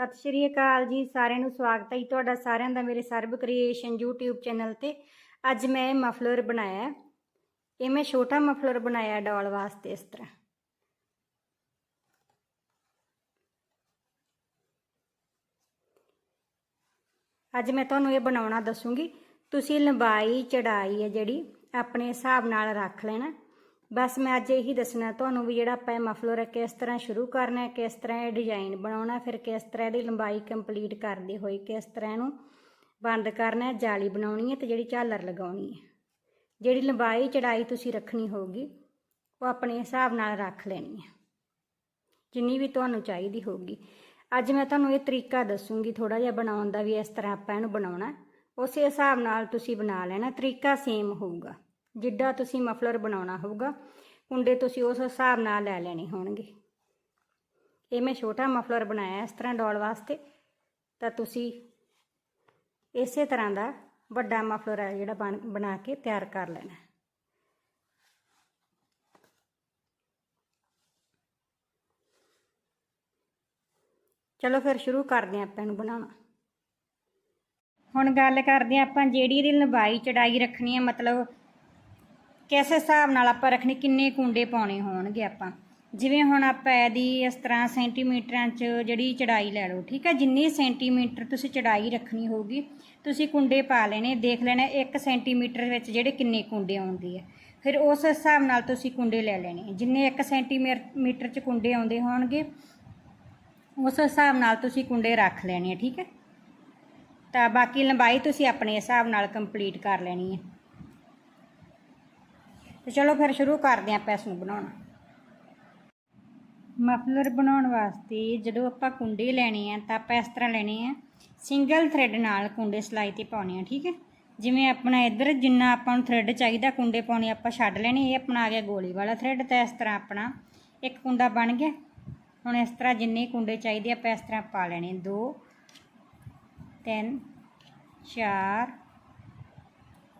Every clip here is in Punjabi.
ਸਤਿ ਸ਼੍ਰੀ ਅਕਾਲ ਜੀ, ਸਾਰਿਆਂ ਨੂੰ ਸਵਾਗਤ ਹੈ ਜੀ ਤੁਹਾਡਾ ਸਾਰਿਆਂ ਦਾ ਮੇਰੇ ਸਰਬ ਕ੍ਰੀਏਸ਼ਨ YouTube ਚੈਨਲ ਤੇ। ਅੱਜ ਮੈਂ ਇਹ ਮਫਲਰ ਬਣਾਇਆ ਇਹ ਮੈਂ ਛੋਟਾ ਮਫਲਰ ਬਣਾਇਆ ਡੋਲ ਵਾਸਤੇ ਇਸ ਤਰ੍ਹਾਂ। ਅੱਜ ਮੈਂ ਤੁਹਾਨੂੰ ਇਹ ਬਣਾਉਣਾ ਦੱਸੂਗੀ। ਤੁਸੀਂ ਲੰਬਾਈ ਚੜਾਈ ਹੈ ਜਿਹੜੀ, ਆਪਣੇ ਹਿਸਾਬ ਨਾਲ ਰੱਖ ਲੈਣਾ। ਬਸ ਮੈਂ ਅੱਜ ਇਹੀ ਦੱਸਣਾ, ਤੁਹਾਨੂੰ ਵੀ ਜਿਹੜਾ ਆਪਾਂ ਇਹ ਮਫਲਰ ਕਿਸ ਤਰ੍ਹਾਂ ਸ਼ੁਰੂ ਕਰਨਾ ਹੈ, ਕਿਸ ਤਰ੍ਹਾਂ ਇਹ ਡਿਜ਼ਾਈਨ ਬਣਾਉਣਾ, ਫਿਰ ਕਿਸ ਤਰ੍ਹਾਂ ਇਹਦੀ ਲੰਬਾਈ ਕੰਪਲੀਟ ਕਰਦੇ ਹੋਏ ਕਿਸ ਤਰ੍ਹਾਂ ਇਹਨੂੰ ਬੰਦ ਕਰਨਾ ਹੈ, ਜਾਲੀ ਬਣਾਉਣੀ ਹੈ ਤੇ ਜਿਹੜੀ ਝਾਲਰ ਲਗਾਉਣੀ ਹੈ। ਜਿਹੜੀ ਲੰਬਾਈ ਚੜਾਈ ਤੁਸੀਂ ਰੱਖਣੀ ਹੋਊਗੀ, ਉਹ ਆਪਣੇ ਹਿਸਾਬ ਨਾਲ ਰੱਖ ਲੈਣੀ ਹੈ। ਜਿੰਨੀ ਵੀ ਤੁਹਾਨੂੰ ਚਾਹੀਦੀ ਹੋਊਗੀ। ਅੱਜ ਮੈਂ ਤੁਹਾਨੂੰ ਇਹ ਤਰੀਕਾ ਦੱਸੂਗੀ ਥੋੜਾ ਜਿਹਾ ਬਣਾਉਣ ਦਾ ਵੀ ਇਸ ਤਰ੍ਹਾਂ ਆਪਾਂ ਇਹਨੂੰ ਬਣਾਉਣਾ ਉਸੇ ਹਿਸਾਬ ਨਾਲ ਤੁਸੀਂ ਬਣਾ ਲੈਣਾ, ਤਰੀਕਾ ਸੇਮ ਹੋਊਗਾ। ਜਿੱਡਾ ਤੁਸੀਂ ਮਫਲਰ ਬਣਾਉਣਾ ਹੋਊਗਾ, ਕੁੰਡੇ ਤੁਸੀਂ ਉਸ ਹਿਸਾਬ ਨਾਲ ਲੈ ਲੈਣੇ ਹੋਣਗੇ। ਇਹ ਮੈਂ ਛੋਟਾ ਮਫਲਰ ਬਣਾਇਆ ਇਸ ਤਰ੍ਹਾਂ ਡੋਲ ਵਾਸਤੇ, ਤਾਂ ਤੁਸੀਂ ਇਸੇ ਤਰ੍ਹਾਂ ਦਾ ਵੱਡਾ ਮਫਲਰ ਹੈ ਜਿਹੜਾ ਬਣ- ਬਣਾ ਕੇ ਤਿਆਰ ਕਰ ਲੈਣਾ। ਚਲੋ ਫਿਰ ਸ਼ੁਰੂ ਕਰਦੇ ਹਾਂ ਆਪਾਂ ਇਹਨੂੰ ਬਣਾਉਣਾ। ਹੁਣ ਗੱਲ ਕਰਦੇ ਹਾਂ ਆਪਾਂ ਜਿਹੜੀ ਇਹਦੀ ਲੰਬਾਈ ਚੜਾਈ ਰੱਖਣੀ ਹੈ ਮਤਲਬ ਕਿਸ ਹਿਸਾਬ ਨਾਲ ਆਪਾਂ ਰੱਖਣੀ, ਕਿੰਨੇ ਕੁੰਡੇ ਪਾਉਣੇ ਹੋਣਗੇ ਆਪਾਂ? ਜਿਵੇਂ ਹੁਣ ਆਪਾਂ ਇਹਦੀ ਇਸ ਤਰ੍ਹਾਂ ਸੈਂਟੀਮੀਟਰਾਂ 'ਚ ਜਿਹੜੀ ਚੜਾਈ ਲੈ ਲਓ, ਠੀਕ ਹੈ ਜਿੰਨੀ ਸੈਂਟੀਮੀਟਰ ਤੁਸੀਂ ਚੜਾਈ ਰੱਖਣੀ ਹੋਊਗੀ, ਤੁਸੀਂ ਕੁੰਡੇ ਪਾ ਲੈਣੇ, ਦੇਖ ਲੈਣਾ 1 ਸੈਂਟੀਮੀਟਰ ਵਿੱਚ ਜਿਹੜੇ ਕਿੰਨੇ ਕੁੰਡੇ ਆਉਂਦੇ ਆ। ਫਿਰ ਉਸ ਹਿਸਾਬ ਨਾਲ ਤੁਸੀਂ ਕੁੰਡੇ ਲੈ ਲੈਣੇ। ਜਿੰਨੇ 1 ਸੈਂਟੀਮੀਟਰ 'ਚ ਕੁੰਡੇ ਆਉਂਦੇ ਹੋਣਗੇ, ਉਸ ਹਿਸਾਬ ਨਾਲ ਤੁਸੀਂ ਕੁੰਡੇ ਰੱਖ ਲੈਣੇ ਆ, ਠੀਕ ਹੈ ਤਾਂ ਬਾਕੀ ਲੰਬਾਈ ਤੁਸੀਂ ਆਪਣੇ ਹਿਸਾਬ ਨਾਲ ਕੰਪਲੀਟ ਕਰ ਲੈਣੀ ਹੈ ਤੇ ਚਲੋ ਫਿਰ ਸ਼ੁਰੂ ਕਰਦੇ ਹਾਂ ਆਪਾਂ ਇਸ ਨੂੰ ਬਣਾਉਣਾ। ਮਫਲਰ ਬਣਾਉਣ ਵਾਸਤੇ ਜਦੋਂ ਆਪਾਂ ਕੁੰਡੇ ਲੈਣੇ ਆ ਤਾਂ ਆਪਾਂ ਇਸ ਤਰ੍ਹਾਂ ਲੈਣੇ ਆ ਸਿੰਗਲ ਥ੍ਰੈਡ ਨਾਲ ਕੁੰਡੇ ਸਲਾਈ ਤੇ ਪਾਉਣੇ ਆ ਠੀਕ ਹੈ? ਜਿਵੇਂ ਆਪਣਾ ਇੱਧਰ ਜਿੰਨਾ ਆਪਾਂ ਨੂੰ ਥ੍ਰੈਡ ਚਾਹੀਦਾ ਕੁੰਡੇ ਪਾਉਣੇ ਆਪਾਂ ਛੱਡ ਲੈਣੇ, ਇਹ ਆਪਣਾ ਆ ਗਿਆ ਗੋਲੀ ਵਾਲਾ ਥ੍ਰੈਡ ਤਾਂ ਇਸ ਤਰ੍ਹਾਂ ਆਪਣਾ ਇੱਕ ਕੁੰਡਾ ਬਣ ਗਿਆ। ਹੁਣ ਇਸ ਤਰ੍ਹਾਂ ਜਿੰਨੇ ਕੁੰਡੇ ਚਾਹੀਦੇ ਆਪਾਂ ਇਸ ਤਰ੍ਹਾਂ ਪਾ ਲੈਣੇ 2 3 4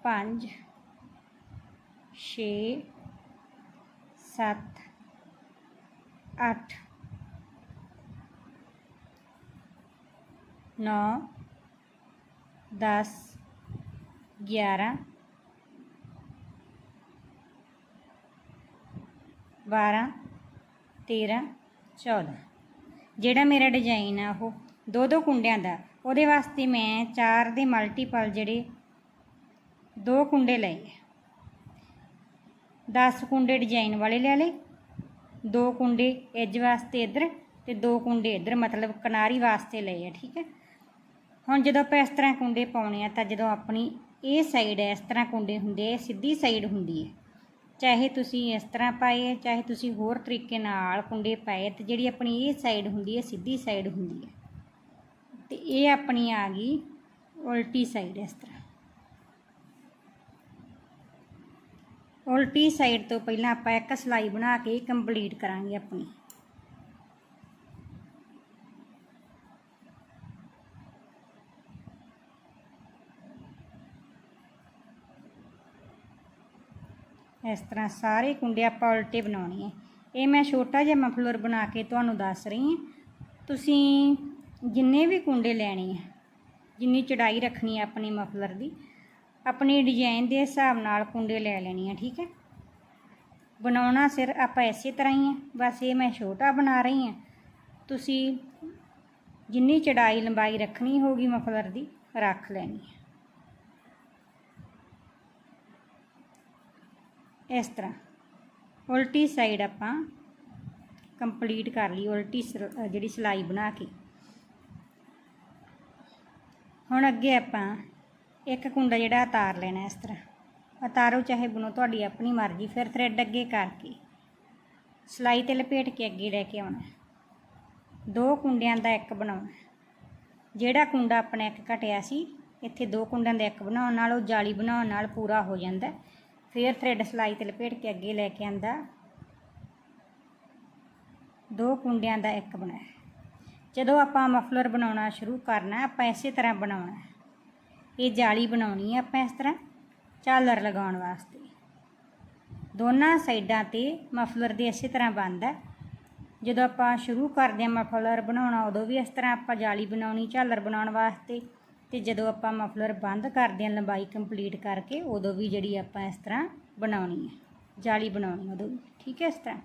5 6 7 8 9 10 11 12 13 14 ਜਿਹੜਾ ਮੇਰਾ ਡਿਜ਼ਾਈਨ ਆ ਉਹ ਦੋ ਦੋ ਕੁੰਡਿਆਂ ਦਾ, ਉਹਦੇ ਵਾਸਤੇ ਮੈਂ ਚਾਰ ਦੇ ਮਲਟੀਪਲ ਜਿਹੜੇ ਦੋ ਕੁੰਡੇ ਲਏ 10 ਕੁੰਡੇ ਡਿਜ਼ਾਈਨ ਵਾਲੇ ਲੈ ਲਏ। ਦੋ ਕੁੰਡੇ ਐਜ ਵਾਸਤੇ ਇੱਧਰ ਤੇ ਦੋ ਕੁੰਡੇ ਇੱਧਰ, ਮਤਲਬ ਕਿਨਾਰੀ ਵਾਸਤੇ ਲਏ ਆ, ਠੀਕ ਹੈ। ਹੁਣ ਜਦੋਂ ਆਪਾਂ ਇਸ ਤਰ੍ਹਾਂ ਕੁੰਡੇ ਪਾਉਣੇ ਆ, ਤਾਂ ਜਦੋਂ ਆਪਣੀ ਇਹ ਸਾਈਡ ਹੈ ਇਸ ਤਰ੍ਹਾਂ ਕੁੰਡੇ ਹੁੰਦੇ ਆ ਸਿੱਧੀ ਸਾਈਡ ਹੁੰਦੀ ਹੈ। ਚਾਹੇ ਤੁਸੀਂ ਇਸ ਤਰ੍ਹਾਂ ਪਾਏ ਚਾਹੇ ਤੁਸੀਂ ਹੋਰ ਤਰੀਕੇ ਨਾਲ ਕੁੰਡੇ ਪਾਏ ਤੇ ਜਿਹੜੀ ਆਪਣੀ ਇਹ ਸਾਈਡ ਹੁੰਦੀ ਹੈ, ਸਿੱਧੀ ਸਾਈਡ ਹੁੰਦੀ ਹੈ। ਤੇ ਇਹ ਆਪਣੀ ਆ ਗਈ ਉਲਟੀ ਸਾਈਡ ਇਸ ਤਰ੍ਹਾਂ। ਉਲਟੀ ਸਾਈਡ ਤੋਂ ਪਹਿਲਾਂ ਆਪਾਂ ਇੱਕ ਸਲਾਈ ਬਣਾ ਕੇ ਕੰਪਲੀਟ ਕਰਾਂਗੇ ਆਪਣੀ ਇਸ ਤਰ੍ਹਾਂ ਸਾਰੇ ਕੁੰਡੇ ਆਪਾਂ ਉਲਟੇ ਬਣਾਉਣੇ ਆ ਇਹ ਮੈਂ ਛੋਟਾ ਜਿਹਾ ਮਫਲਰ ਬਣਾ ਕੇ ਤੁਹਾਨੂੰ ਦੱਸ ਰਹੀ ਹਾਂ ਤੁਸੀਂ ਜਿੰਨੇ ਵੀ ਕੁੰਡੇ ਲੈਣੇ ਆ ਜਿੰਨੀ ਚੜਾਈ ਰੱਖਣੀ ਹੈ ਆਪਣੀ ਮਫਲਰ ਦੀ ਆਪਣੀ ਡਿਜ਼ਾਈਨ ਦੇ ਹਿਸਾਬ ਨਾਲ ਕੁੰਡੇ ਲੈ ਲੈਣੀ ਆ, ਠੀਕ ਹੈ ਬਣਾਉਣਾ ਸਿਰ ਆਪਾਂ ਇਸੇ ਤਰ੍ਹਾਂ ਹੀ ਆ, ਬਸ ਇਹ ਮੈਂ ਛੋਟਾ ਬਣਾ ਰਹੀ ਹਾਂ ਤੁਸੀਂ ਜਿੰਨੀ ਚੜਾਈ ਲੰਬਾਈ ਰੱਖਣੀ ਹੋਗੀ ਮਫਲਰ ਦੀ, ਰੱਖ ਲੈਣੀ ਹੈ ਇਸ ਤਰ੍ਹਾਂ, ਉਲਟੀ ਸਾਈਡ ਆਪਾਂ ਕੰਪਲੀਟ ਕਰ ਲਈ, ਉਲਟੀ ਸਰ- ਜਿਹੜੀ ਸਿਲਾਈ ਬਣਾ ਕੇ। ਹੁਣ ਅੱਗੇ ਆਪਾਂ ਇੱਕ ਕੁੰਡਾ ਜਿਹੜਾ ਉਤਾਰ ਲੈਣਾ ਇਸ ਤਰ੍ਹਾਂ। ਉਤਾਰੋ ਚਾਹੇ ਬੁਣੋ, ਤੁਹਾਡੀ ਆਪਣੀ ਮਰਜ਼ੀ, ਫਿਰ ਥਰੈਡ ਅੱਗੇ ਕਰਕੇ। ਸਿਲਾਈ ਤੇ ਲਪੇਟ ਕੇ ਅੱਗੇ ਲੈ ਕੇ ਆਉਣਾ। ਦੋ ਕੁੰਡਿਆਂ ਦਾ ਇੱਕ ਬਣਾਉਣਾ। ਜਿਹੜਾ ਕੁੰਡਾ ਆਪਣਾ ਇੱਕ ਘਟਿਆ ਸੀ, ਇੱਥੇ ਦੋ ਕੁੰਡਿਆਂ ਦਾ ਇੱਕ ਬਣਾਉਣ ਨਾਲ ਉਹ ਜਾਲੀ ਬਣਾਉਣ ਨਾਲ ਪੂਰਾ ਹੋ ਜਾਂਦਾ। ਫਿਰ ਥ੍ਰੈਡ ਸਿਲਾਈ ਤੇ ਲਪੇਟ ਕੇ ਅੱਗੇ ਲੈ ਕੇ ਆਂਦਾ। ਦੋ ਕੁੰਡਿਆਂ ਦਾ ਇੱਕ ਬਣਾਇਆ। ਜਦੋਂ ਆਪਾਂ ਮਫਲਰ ਬਣਾਉਣਾ ਸ਼ੁਰੂ ਕਰਨਾ, ਆਪਾਂ ਇਸੇ ਤਰ੍ਹਾਂ ਬਣਾਉਣਾ। ਇਹ ਜਾਲੀ ਬਣਾਉਣੀ ਹੈ ਆਪਾਂ ਇਸ ਤਰ੍ਹਾਂ ਝਾਲਰ ਲਗਾਉਣ ਵਾਸਤੇ। ਦੋਨਾਂ ਸਾਈਡਾਂ ਤੇ ਮਫਲਰ ਦੇ ਇਸੇ ਤਰ੍ਹਾਂ ਬੰਦ ਹੈ। ਜਦੋਂ ਆਪਾਂ ਸ਼ੁਰੂ ਕਰਦੇ ਹਾਂ ਮਫਲਰ ਬਣਾਉਣਾ, ਉਦੋਂ ਵੀ ਇਸ ਤਰ੍ਹਾਂ ਆਪਾਂ ਜਾਲੀ ਬਣਾਉਣੀ ਝਾਲਰ ਬਣਾਉਣ ਵਾਸਤੇ। ਤੇ ਜਦੋਂ ਆਪਾਂ ਮਫਲਰ ਬੰਦ ਕਰਦੇ ਹਾਂ, ਲੰਬਾਈ ਕੰਪਲੀਟ ਕਰਕੇ, ਉਦੋਂ ਵੀ ਜਿਹੜੀ ਆਪਾਂ ਇਸ ਤਰ੍ਹਾਂ ਬਣਾਉਣੀ ਹੈ। ਜਾਲੀ ਬਣਾਉਣੀ ਉਦੋਂ ਵੀ, ਠੀਕ ਹੈ ਇਸ ਤਰ੍ਹਾਂ।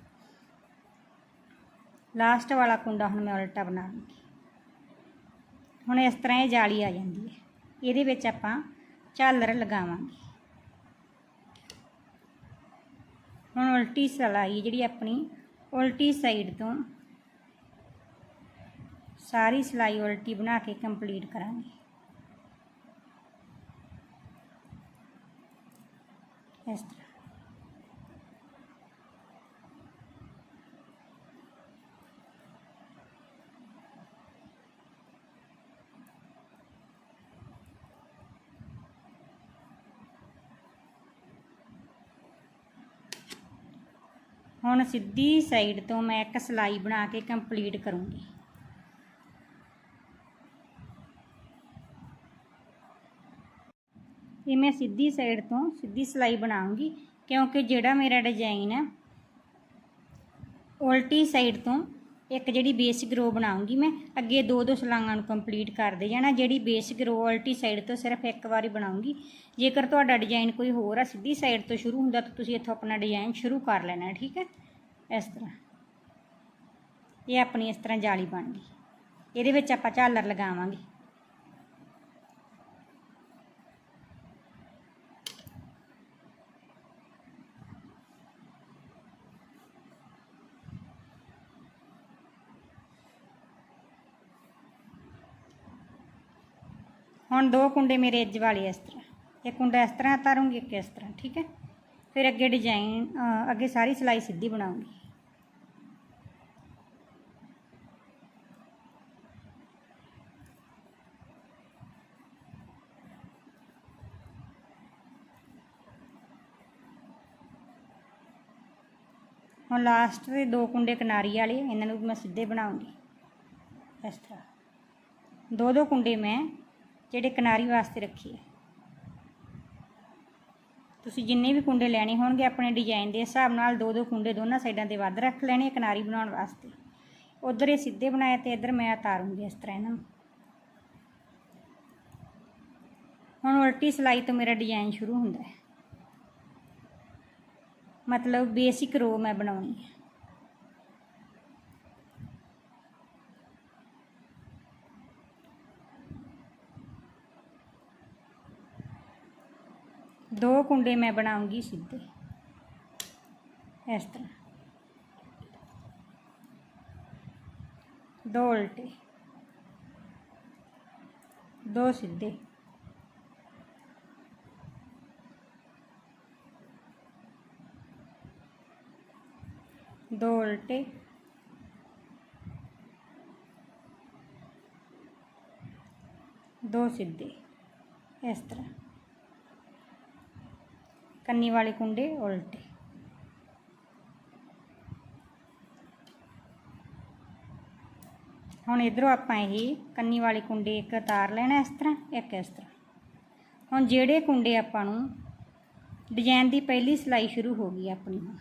ਲਾਸਟ ਵਾਲਾ ਕੁੰਡਾ ਹੁਣ ਮੈਂ ਉਲਟਾ ਬਣਾ ਲੂੰਗੀ। ਹੁਣ ਇਸ ਤਰ੍ਹਾਂ ਇਹ ਜਾਲੀ ਆ ਜਾਂਦੀ ਹੈ। ਇਹਦੇ ਵਿੱਚ ਆਪਾਂ ਝਾਲਰ ਲਗਾਵਾਂਗੇ। ਹੁਣ ਉਲਟੀ ਸਲਾਈ ਜਿਹੜੀ ਆਪਣੀ, ਉਲਟੀ ਸਾਈਡ ਤੋਂ ਸਾਰੀ ਸਲਾਈ ਉਲਟੀ ਬਣਾ ਕੇ ਕੰਪਲੀਟ ਕਰਾਂਗੇ। ਇਸ ਤਰ੍ਹਾਂ। ਹੁਣ ਸਿੱਧੀ ਸਾਈਡ ਤੋਂ ਮੈਂ ਇੱਕ ਸਲਾਈ ਬਣਾ ਕੇ ਕੰਪਲੀਟ ਕਰੂੰਗੀ। ਇਹ ਮੈਂ ਸਿੱਧੀ ਸਾਈਡ ਤੋਂ ਸਿੱਧੀ ਸਲਾਈ ਬਣਾਉਂਗੀ ਕਿਉਂਕਿ ਜਿਹੜਾ ਮੇਰਾ ਡਿਜ਼ਾਈਨ ਹੈ, ਉਲਟੀ ਸਾਈਡ ਤੋਂ ਇੱਕ ਜਿਹੜੀ ਬੇਸਿਕ ਰੋ ਬਣਾਉਂਗੀ ਮੈਂ, ਅੱਗੇ ਦੋ ਦੋ ਸਲਾਈਆਂ ਨੂੰ ਕੰਪਲੀਟ ਕਰਦੇ ਜਾਣਾ, ਜਿਹੜੀ ਬੇਸਿਕ ਰੋ ਉਲਟੀ ਸਾਈਡ ਤੋਂ ਸਿਰਫ ਇੱਕ ਵਾਰੀ ਬਣਾਉਂਗੀ। ਜੇਕਰ ਤੁਹਾਡਾ ਡਿਜ਼ਾਈਨ ਕੋਈ ਹੋਰ ਆ, ਸਿੱਧੀ ਸਾਈਡ ਤੋਂ ਸ਼ੁਰੂ ਹੁੰਦਾ ਤਾਂ ਤੁਸੀਂ ਇੱਥੋਂ ਆਪਣਾ ਡਿਜ਼ਾਈਨ ਸ਼ੁਰੂ ਕਰ ਲੈਣਾ, ਠੀਕ ਹੈ? ਇਸ ਤਰ੍ਹਾਂ। ਇਹ ਆਪਣੀ ਇਸ ਤਰ੍ਹਾਂ ਜਾਲੀ ਬਣ ਗਈ। ਇਹਦੇ ਵਿੱਚ ਆਪਾਂ ਝਾਲਰ ਲਗਾਵਾਂਗੇ। ਹੁਣ ਦੋ ਕੁੰਡੇ ਮੇਰੇ ਇੱਜ ਵਾਲੇ ਇਸ ਤਰ੍ਹਾਂ। ਇਹ ਕੁੰਡਾ ਇਸ ਤਰ੍ਹਾਂ ਤਾਰੂੰਗੀ, ਇੱਕ ਇਸ ਤਰ੍ਹਾਂ, ਠੀਕ ਹੈ? ਫਿਰ ਅੱਗੇ ਡਿਜ਼ਾਈਨ ਅੱਗੇ ਸਾਰੀ ਸਿਲਾਈ ਸਿੱਧੀ ਬਣਾਉਂਗੀ। ਹੁਣ ਲਾਸਟ ਦੇ ਦੋ ਕੁੰਡੇ ਕਿਨਾਰੀ ਵਾਲੇ, ਇਹਨਾਂ ਨੂੰ ਵੀ ਮੈਂ ਸਿੱਧੇ ਬਣਾਉਂਗੀ। ਇਸ ਤਰ੍ਹਾਂ। ਦੋ ਦੋ ਕੁੰਡੇ ਮੈਂ ਜਿਹੜੇ ਕਿਨਾਰੀ ਵਾਸਤੇ ਰੱਖੀ ਹੈ ਤੁਸੀਂ ਜਿੰਨੇ ਵੀ ਕੁੰਡੇ ਲੈਣੇ ਹੋਣਗੇ, ਆਪਣੇ ਡਿਜ਼ਾਈਨ ਦੇ ਹਿਸਾਬ ਨਾਲ ਦੋ ਦੋ ਕੁੰਡੇ ਦੋਨਾਂ ਸਾਈਡਾਂ ਦੇ ਵੱਧ ਰੱਖ ਲੈਣੇ ਕਿਨਾਰੀ ਬਣਾਉਣ ਵਾਸਤੇ। ਉਧਰ ਇਹ ਸਿੱਧੇ ਬਣਾਏ ਤੇ ਇਧਰ ਮੈਂ ਉਤਾਰੂੰਗੀ ਇਸ ਤਰ੍ਹਾਂ ਇਹਨਾਂ ਨੂੰ। ਹੁਣ ਉਲਟੀ ਸਲਾਈ ਤੋਂ ਮੇਰਾ ਡਿਜ਼ਾਈਨ ਸ਼ੁਰੂ ਹੁੰਦਾ ਹੈ। ਮਤਲਬ ਬੇਸਿਕ ਰੋ ਮੈਂ ਬਣਾਉਣੀ ਹੈ। ਦੋ ਕੁੰਡੇ ਮੈਂ ਬਣਾਉਂਗੀ ਸਿੱਧੇ ਇਸ ਤਰ੍ਹਾਂ ਦੋ ਉਲਟੇ ਦੋ ਸਿੱਧੇ ਦੋ ਉਲਟੇ ਦੋ ਸਿੱਧੇ ਇਸ ਤਰ੍ਹਾਂ ਕੰਨੀ ਵਾਲੇ ਕੁੰਡੇ ਉਲਟੇ। ਹੁਣ ਇਧਰੋਂ ਆਪਾਂ ਇਹ ਕੰਨੀ ਵਾਲੇ ਕੁੰਡੇ ਇੱਕ ਤਾਰ ਲੈਣਾ ਇਸ ਤਰ੍ਹਾਂ, ਇੱਕ ਇਸ ਤਰ੍ਹਾਂ। ਹੁਣ ਜਿਹੜੇ ਕੁੰਡੇ ਆਪਾਂ ਨੂੰ ਡਿਜ਼ਾਈਨ ਦੀ ਪਹਿਲੀ ਸਿਲਾਈ ਸ਼ੁਰੂ ਹੋ ਗਈ ਆਪਣੀ ਹੁਣ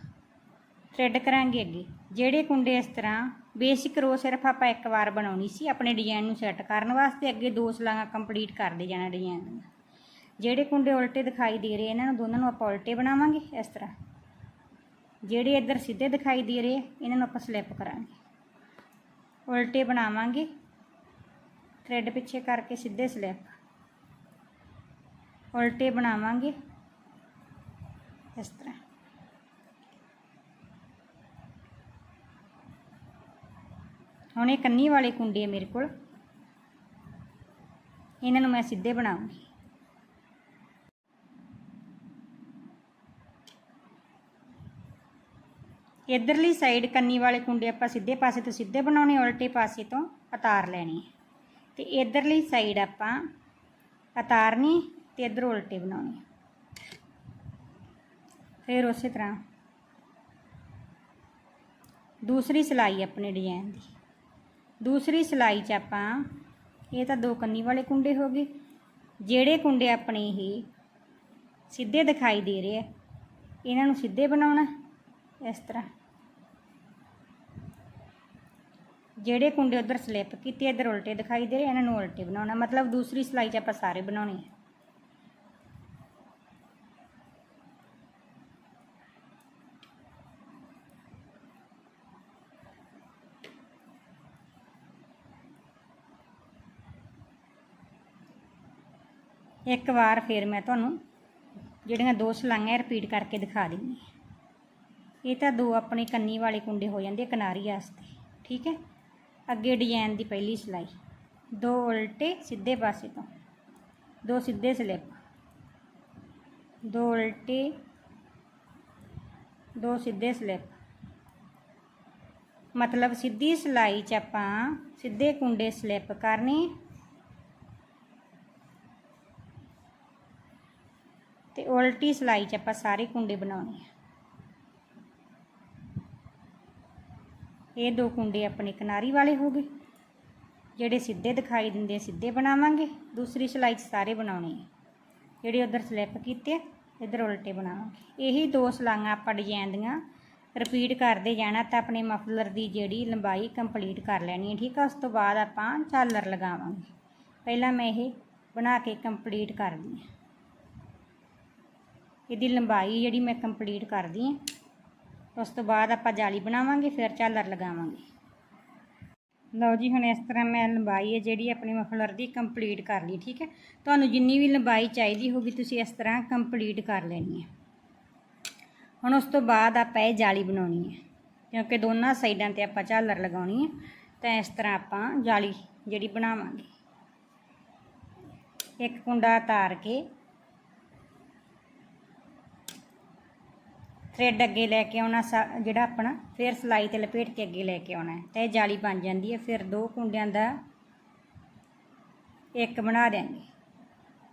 ਥ੍ਰੈਡ ਕਰਾਂਗੇ ਅੱਗੇ। ਜਿਹੜੇ ਕੁੰਡੇ ਇਸ ਤਰ੍ਹਾਂ ਬੇਸਿਕ ਰੋ ਸਿਰਫ ਆਪਾਂ ਇੱਕ ਵਾਰ ਬਣਾਉਣੀ ਸੀ, ਆਪਣੇ ਡਿਜ਼ਾਈਨ ਨੂੰ ਸੈੱਟ ਕਰਨ ਵਾਸਤੇ ਅੱਗੇ ਦੋ ਸਲਾਈਆਂ ਕੰਪਲੀਟ ਕਰਦੇ ਜਾਣਾ ਡਿਜ਼ਾਈਨ ਦੀਆਂ ਜਿਹੜੇ ਕੁੰਡੇ ਉਲਟੇ ਦਿਖਾਈ ਦੇ ਰਹੇ ਇਹਨਾਂ ਨੂੰ ਦੋਨਾਂ ਨੂੰ ਆਪਾਂ ਉਲਟੇ ਬਣਾਵਾਂਗੇ ਇਸ ਤਰ੍ਹਾਂ। ਜਿਹੜੇ ਇੱਧਰ ਸਿੱਧੇ ਦਿਖਾਈ ਦੇ ਰਹੇ ਇਹਨਾਂ ਨੂੰ ਆਪਾਂ ਸਲਿੱਪ ਕਰਾਂਗੇ। ਉਲਟੇ ਬਣਾਵਾਂਗੇ। ਥ੍ਰੈਡ ਪਿੱਛੇ ਕਰਕੇ ਸਿੱਧੇ ਸਲਿੱਪ ਉਲਟੇ ਬਣਾਵਾਂਗੇ। ਇਸ ਤਰ੍ਹਾਂ। ਹੁਣ ਇਹ ਕੰਨੀ ਵਾਲੇ ਕੁੰਡੇ ਆ ਮੇਰੇ ਕੋਲ। ਇਹਨਾਂ ਨੂੰ ਮੈਂ ਸਿੱਧੇ ਬਣਾਉਂਗੀ। ਇਧਰਲੀ ਸਾਈਡ ਕੰਨੀ ਵਾਲੇ ਕੁੰਡੇ ਆਪਾਂ ਸਿੱਧੇ ਪਾਸੇ ਤੋਂ ਸਿੱਧੇ ਬਣਾਉਣੇ, ਉਲਟੇ ਪਾਸੇ ਤੋਂ ਉਤਾਰ ਲੈਣੇ। ਤੇ ਇਧਰਲੀ ਸਾਈਡ ਆਪਾਂ ਉਤਾਰਨੀ ਤੇ ਇਧਰ ਉਲਟੇ ਬਣਾਉਣੇ। ਫਿਰ ਉਸੇ ਤਰ੍ਹਾਂ ਦੂਸਰੀ ਸਿਲਾਈ ਆਪਣੇ ਡਿਜ਼ਾਈਨ ਦੀ। ਦੂਸਰੀ ਸਿਲਾਈ 'ਚ ਆਪਾਂ, ਇਹ ਤਾਂ ਦੋ ਕੰਨੀ ਵਾਲੇ ਕੁੰਡੇ ਹੋ ਗਏ। ਜਿਹੜੇ ਕੁੰਡੇ ਆਪਣੇ ਇਹ ਸਿੱਧੇ ਦਿਖਾਈ ਦੇ ਰਹੇ ਆ, ਇਹਨਾਂ ਨੂੰ ਸਿੱਧੇ ਬਣਾਉਣਾ। ਇਸ ਤਰ੍ਹਾਂ। ਜਿਹੜੇ ਕੁੰਡੇ ਉਧਰ ਸਲਿੱਪ ਕੀਤੇ, ਇੱਧਰ ਉਲਟੇ ਦਿਖਾਈ ਦੇ ਰਹੇ, ਇਹਨਾਂ ਨੂੰ ਉਲਟੇ ਬਣਾਉਣਾ। ਮਤਲਬ ਦੂਸਰੀ ਸਲਾਈ 'ਚ ਆਪਾਂ ਸਾਰੇ ਬਣਾਉਣੇ ਆ। ਇੱਕ ਵਾਰ ਫਿਰ ਮੈਂ ਤੁਹਾਨੂੰ ਜਿਹੜੀਆਂ ਦੋ ਸਲਾਈਆਂ ਰਿਪੀਟ ਕਰਕੇ ਦਿਖਾ ਦਿੰਦੀ ਹਾਂ। ਇਹ ਤਾਂ ਦੋ ਆਪਣੇ ਕੰਨੀ ਵਾਲੇ ਕੁੰਡੇ ਹੋ ਜਾਂਦੇ ਕਿਨਾਰੀ ਵਾਸਤੇ, ਠੀਕ ਹੈ? ਅੱਗੇ ਡਿਜ਼ਾਈਨ ਦੀ ਪਹਿਲੀ ਸਿਲਾਈ। ਦੋ ਉਲਟੇ ਸਿੱਧੇ ਪਾਸੇ ਤੋਂ, ਦੋ ਸਿੱਧੇ ਸਲਿੱਪ, ਦੋ ਉਲਟੇ, ਦੋ ਸਿੱਧੇ ਸਲਿੱਪ। ਮਤਲਬ ਸਿੱਧੀ ਸਿਲਾਈ 'ਚ ਆਪਾਂ ਸਿੱਧੇ ਕੁੰਡੇ ਸਲਿੱਪ ਕਰਨੇ ਤੇ ਉਲਟੀ ਸਿਲਾਈ 'ਚ ਆਪਾਂ ਸਾਰੇ ਕੁੰਡੇ ਬਣਾਉਣੇ ਆ। ਇਹ ਦੋ ਕੁੰਡੇ ਆਪਣੇ ਕਿਨਾਰੀ ਵਾਲੇ ਹੋ ਗਏ। ਜਿਹੜੇ ਸਿੱਧੇ ਦਿਖਾਈ ਦਿੰਦੇ ਸਿੱਧੇ ਬਣਾਵਾਂਗੇ। ਦੂਸਰੀ ਸਿਲਾਈ 'ਚ ਸਾਰੇ ਬਣਾਉਣੇ ਆ। ਜਿਹੜੇ ਉਧਰ ਸਲਿੱਪ ਕੀਤੇ ਆ, ਇੱਧਰ ਉਲਟੇ ਬਣਾਵਾਂਗੇ। ਇਹੀ ਦੋ ਸਲਾਈਆਂ ਆਪਾਂ ਡਿਜ਼ਾਈਨ ਦੀਆਂ। ਰਿਪੀਟ ਕਰਦੇ ਜਾਣਾ ਤਾਂ ਆਪਣੇ ਮਫਲਰ ਦੀ ਜਿਹੜੀ ਲੰਬਾਈ ਕੰਪਲੀਟ ਕਰ ਲੈਣੀ ਹੈ ਠੀਕ ਆ? ਉਸ ਤੋਂ ਬਾਅਦ ਆਪਾਂ ਚਾਲਰ ਲਗਾਵਾਂਗੇ। ਪਹਿਲਾਂ ਮੈਂ ਇਹ ਬਣਾ ਕੇ ਕੰਪਲੀਟ ਕਰਦੀ ਹਾਂ ਇਹਦੀ ਲੰਬਾਈ ਜਿਹੜੀ ਮੈਂ ਕੰਪਲੀਟ ਕਰਦੀ ਹਾਂ ਉਸ ਤੋਂ ਬਾਅਦ ਆਪਾਂ ਜਾਲੀ ਬਣਾਵਾਂਗੇ, ਫਿਰ ਝਾਲਰ ਲਗਾਵਾਂਗੇ। ਲਓ ਜੀ, ਹੁਣ ਇਸ ਤਰ੍ਹਾਂ ਮੈਂ ਲੰਬਾਈ ਹੈ ਜਿਹੜੀ ਆਪਣੀ ਮਫਲਰ ਦੀ ਕੰਪਲੀਟ ਕਰ ਲਈ, ਠੀਕ ਹੈ? ਤੁਹਾਨੂੰ ਜਿੰਨੀ ਵੀ ਲੰਬਾਈ ਚਾਹੀਦੀ ਹੋਗੀ ਤੁਸੀਂ ਇਸ ਤਰ੍ਹਾਂ ਕੰਪਲੀਟ ਕਰ ਲੈਣੀ ਹੈ। ਹੁਣ ਉਸ ਤੋਂ ਬਾਅਦ ਆਪਾਂ ਇਹ ਜਾਲੀ ਬਣਾਉਣੀ ਹੈ। ਕਿਉਂਕਿ ਦੋਨਾਂ ਸਾਈਡਾਂ ਤੇ ਆਪਾਂ ਝਾਲਰ ਲਗਾਉਣੀ ਹੈ, ਤਾਂ ਇਸ ਤਰ੍ਹਾਂ ਆਪਾਂ ਜਾਲੀ ਜਿਹੜੀ ਬਣਾਵਾਂਗੇ। ਇੱਕ ਕੁੰਡਾ ਤਾਰ ਕੇ ਥ੍ਰੈਡ ਅੱਗੇ ਲੈ ਕੇ ਆਉਣਾ, ਸਾ- ਜਿਹੜਾ ਆਪਣਾ ਫਿਰ ਸਲਾਈ ਤੇ ਲਪੇਟ ਕੇ ਅੱਗੇ ਲੈ ਕੇ ਆਉਣਾ ਤਾਂ ਇਹ ਜਾਲੀ ਬਣ ਜਾਂਦੀ ਹੈ, ਫਿਰ ਦੋ ਕੁੰਡਿਆਂ ਦਾ ਇੱਕ ਬਣਾ ਦਿਆਂਗੇ।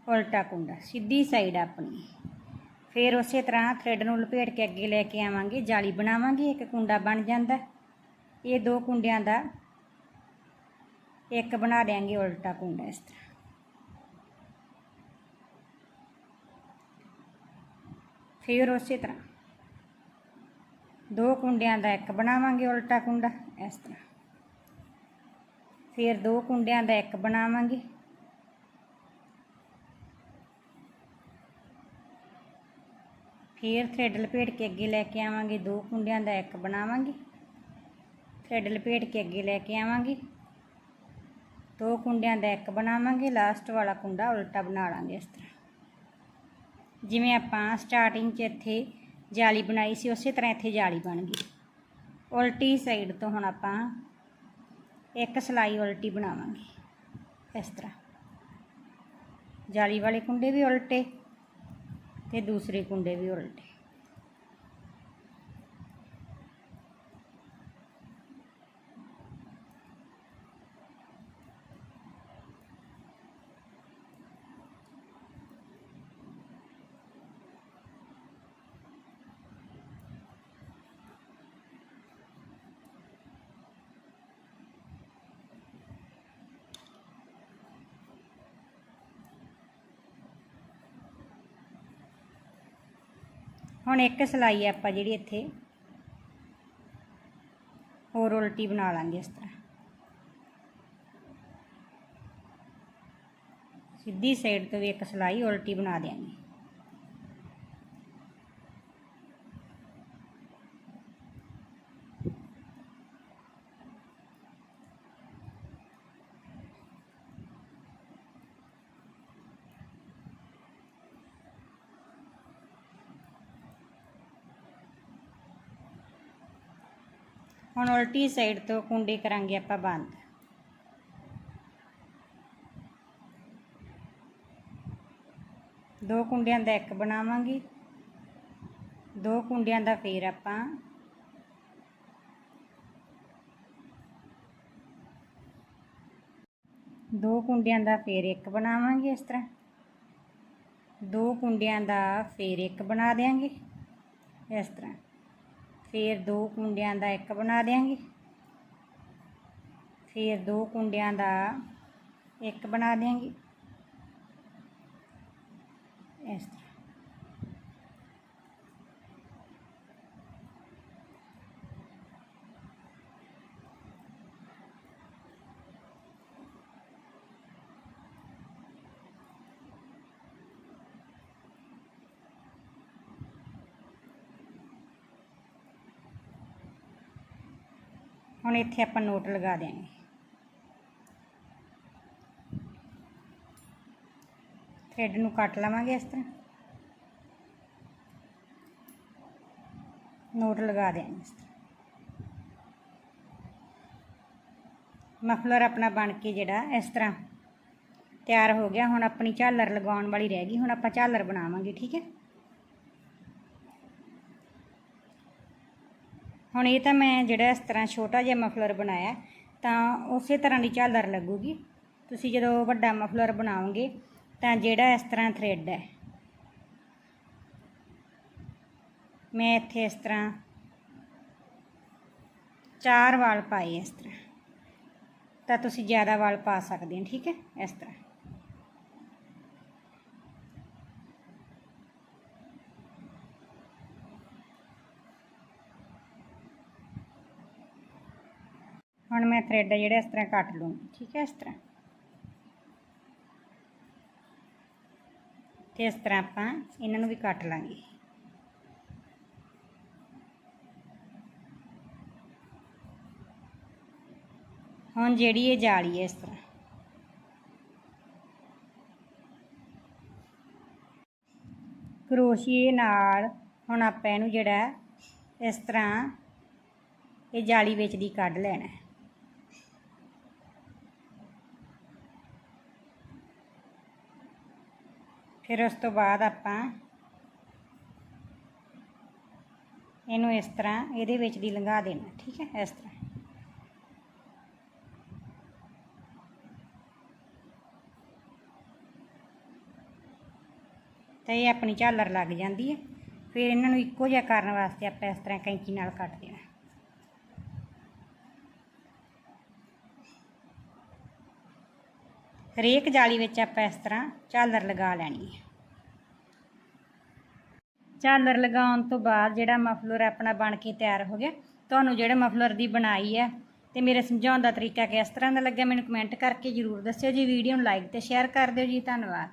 ਉਲਟਾ ਕੁੰਡਾ, ਸਿੱਧੀ ਸਾਈਡ ਆਪਣੀ। ਫਿਰ ਉਸੇ ਤਰ੍ਹਾਂ ਥ੍ਰੈਡ ਨੂੰ ਲਪੇਟ ਕੇ ਅੱਗੇ ਲੈ ਕੇ ਆਵਾਂਗੇ, ਜਾਲੀ ਬਣਾਵਾਂਗੇ, ਇੱਕ ਕੁੰਡਾ ਬਣ ਜਾਂਦਾ ਇਹ ਦੋ ਕੁੰਡਿਆਂ ਦਾ ਇੱਕ ਬਣਾ ਦਿਆਂਗੇ, ਉਲਟਾ ਕੁੰਡਾ ਇਸ ਤਰ੍ਹਾਂ। ਫਿਰ ਉਸੇ ਤਰ੍ਹਾਂ। ਦੋ ਕੁੰਡਿਆਂ ਦਾ ਇੱਕ ਬਣਾਵਾਂਗੇ ਉਲਟਾ ਕੁੰਡਾ, ਇਸ ਤਰ੍ਹਾਂ। ਫਿਰ ਦੋ ਕੁੰਡਿਆਂ ਦਾ ਇੱਕ ਬਣਾਵਾਂਗੇ। ਫਿਰ ਥ੍ਰੈਡ ਲਪੇਟ ਕੇ ਅੱਗੇ ਲੈ ਕੇ ਆਵਾਂਗੇ, ਦੋ ਕੁੰਡਿਆਂ ਦਾ ਇੱਕ ਬਣਾਵਾਂਗੇ। ਥ੍ਰੈਡ ਲਪੇਟ ਕੇ ਅੱਗੇ ਲੈ ਕੇ ਆਵਾਂਗੇ। ਦੋ ਕੁੰਡਿਆਂ ਦਾ ਇੱਕ ਬਣਾਵਾਂਗੇ, ਲਾਸਟ ਵਾਲਾ ਕੁੰਡਾ ਉਲਟਾ ਬਣਾ ਲਾਂਗੇ ਇਸ ਤਰ੍ਹਾਂ। ਜਿਵੇਂ ਆਪਾਂ ਸਟਾਰਟਿੰਗ 'ਚ ਇੱਥੇ ਜਾਲੀ ਬਣਾਈ ਸੀ, ਉਸੇ ਤਰ੍ਹਾਂ ਇੱਥੇ ਜਾਲੀ ਬਣ ਗਈ। ਉਲਟੀ ਸਾਈਡ ਤੋਂ ਹੁਣ ਆਪਾਂ ਇੱਕ ਸਲਾਈ ਉਲਟੀ ਬਣਾਵਾਂਗੇ, ਇਸ ਤਰ੍ਹਾਂ। ਜਾਲੀ ਵਾਲੇ ਕੁੰਡੇ ਵੀ ਉਲਟੇ ਤੇ ਦੂਸਰੇ ਕੁੰਡੇ ਵੀ ਉਲਟੇ। ਹੁਣ ਇੱਕ ਸਲਾਈ ਆਪਾਂ ਜਿਹੜੀ ਇੱਥੇ। ਹੋਰ ਉਲਟੀ ਬਣਾ ਲਾਂਗੇ ਇਸ ਤਰ੍ਹਾਂ। ਸਿੱਧੀ ਸਾਈਡ ਤੋਂ ਵੀ ਇੱਕ ਸਲਾਈ ਉਲਟੀ ਬਣਾ ਦਿਆਂਗੇ। ਉਲਟੀ ਸਾਈਡ ਤੋਂ ਕੁੰਡੇ ਕਰਾਂਗੇ ਆਪਾਂ ਬੰਦ। ਦੋ ਕੁੰਡਿਆਂ ਦਾ ਇੱਕ ਬਣਾਵਾਂਗੇ। ਦੋ ਕੁੰਡਿਆਂ ਦਾ ਫੇਰ ਆਪਾਂ ਦੋ ਕੁੰਡਿਆਂ ਦਾ ਫੇਰ ਇੱਕ ਬਣਾਵਾਂਗੇ ਇਸ ਤਰ੍ਹਾਂ। ਦੋ ਕੁੰਡਿਆਂ ਦਾ ਫੇਰ ਇੱਕ ਬਣਾ ਦੇਾਂਗੇ ਇਸ ਤਰ੍ਹਾਂ। ਫਿਰ ਦੋ ਕੁੰਡਿਆਂ ਦਾ ਇੱਕ ਬਣਾ ਦੇਾਂਗੇ ਫਿਰ ਦੋ ਕੁੰਡਿਆਂ ਦਾ ਇੱਕ ਬਣਾ ਦੇਾਂਗੇ ਇਸ ਤਰ੍ਹਾਂ। ਹੁਣ ਇੱਥੇ ਆਪਾਂ ਨੋਟ ਲਗਾ ਦਿਆਂਗੇ। ਥ੍ਰੈਡ ਨੂੰ ਕੱਟ ਲਵਾਂਗੇ ਇਸ ਤਰ੍ਹਾਂ। ਨੋਟ ਲਗਾ ਦਿਆਂਗੇ ਇਸ ਤਰ੍ਹਾਂ। ਮਫਲਰ ਆਪਣਾ ਬਣ ਕੇ ਜਿਹੜਾ ਇਸ ਤਰ੍ਹਾਂ ਤਿਆਰ ਹੋ ਗਿਆ। ਹੁਣ ਆਪਣੀ ਝਾਲਰ ਲਗਾਉਣ ਵਾਲੀ ਰਹਿ ਗਈ। ਹੁਣ ਆਪਾਂ ਝਾਲਰ ਬਣਾਵਾਂਗੇ, ਠੀਕ ਹੈ? ਹੁਣ ਇਹ ਤਾਂ ਮੈਂ ਜਿਹੜਾ ਇਸ ਤਰ੍ਹਾਂ ਛੋਟਾ ਜਿਹਾ ਮਫਲਰ ਬਣਾਇਆ, ਤਾਂ ਉਸੇ ਤਰ੍ਹਾਂ ਦੀ ਝਾਲਰ ਲੱਗੂਗੀ। ਤੁਸੀਂ ਜਦੋਂ ਵੱਡਾ ਮਫਲਰ ਬਣਾਓਗੇ, ਤਾਂ ਜਿਹੜਾ ਇਸ ਤਰ੍ਹਾਂ ਥ੍ਰੈਡ ਹੈ। ਮੈਂ ਇੱਥੇ ਇਸ ਤਰ੍ਹਾਂ ਚਾਰ ਵਾਲ ਪਾਏ ਇਸ ਤਰ੍ਹਾਂ। ਤਾਂ ਤੁਸੀਂ ਜ਼ਿਆਦਾ ਵਾਲ ਪਾ ਸਕਦੇ ਹੋ, ਠੀਕ ਹੈ? ਇਸ ਤਰ੍ਹਾਂ ਹੁਣ ਮੈਂ ਥ੍ਰੈਡ ਜਿਹੜਾ ਇਸ ਤਰ੍ਹਾਂ ਕੱਟ ਲੂੰਗੀ ਠੀਕ ਹੈ ਇਸ ਤਰ੍ਹਾਂ। ਤੇ ਇਸ ਤਰ੍ਹਾਂ ਆਪਾਂ ਇਹਨਾਂ ਨੂੰ ਵੀ ਕੱਟ ਲਾਂਗੇ। ਹੁਣ ਜਿਹੜੀ ਇਹ ਜਾਲੀ ਹੈ ਇਸ ਤਰ੍ਹਾਂ। ਕਰੋਸ਼ੀਏ ਨਾਲ ਹੁਣ ਆਪਾਂ ਇਹਨੂੰ ਜਿਹੜਾ ਇਸ ਤਰ੍ਹਾਂ ਇਹ ਜਾਲੀ ਵਿੱਚ ਦੀ ਕੱਢ ਲੈਣਾ ਹੈ। ਫਿਰ ਉਸ ਤੋਂ ਬਾਅਦ ਆਪਾਂ ਇਹਨੂੰ ਇਸ ਤਰ੍ਹਾਂ ਇਹਦੇ ਵਿੱਚ ਦੀ ਲੰਘਾ ਦੇਣਾ, ਠੀਕ ਹੈ, ਇਸ ਤਰ੍ਹਾਂ। ਤਾਂ ਇਹ ਆਪਣੀ ਝਾਲਰ ਲੱਗ ਜਾਂਦੀ ਹੈ। ਫਿਰ ਇਹਨਾਂ ਨੂੰ ਇੱਕੋ ਜਿਹਾ ਕਰਨ ਵਾਸਤੇ ਆਪਾਂ ਇਸ ਤਰ੍ਹਾਂ ਕੈਂਚੀ ਨਾਲ ਕੱਟ ਦੇਣਾ। ਹਰੇਕ ਜਾਲੀ ਵਿੱਚ ਆਪਾਂ ਇਸ ਤਰ੍ਹਾਂ ਝਾਲਰ ਲਗਾ ਲੈਣੀ ਹੈ। ਝਾਲਰ ਲਗਾਉਣ ਤੋਂ ਬਾਅਦ ਜਿਹੜਾ ਮਫਲਰ ਆਪਣਾ ਬਣ ਕੇ ਤਿਆਰ ਹੋ ਗਿਆ, ਤੁਹਾਨੂੰ ਜਿਹੜੇ ਮਫਲਰ ਦੀ ਬਣਾਈ ਹੈ ਤੇ ਮੇਰੇ ਸਮਝਾਉਣ ਦਾ ਤਰੀਕਾ ਕਿਸ ਤਰ੍ਹਾਂ ਦਾ ਲੱਗਿਆ, ਮੈਨੂੰ ਕਮੈਂਟ ਕਰਕੇ ਜਰੂਰ ਦੱਸਿਓ ਜੀ। ਵੀਡੀਓ ਨੂੰ ਲਾਈਕ ਤੇ ਸ਼ੇਅਰ ਕਰ ਦਿਓ ਜੀ। ਧੰਨਵਾਦ।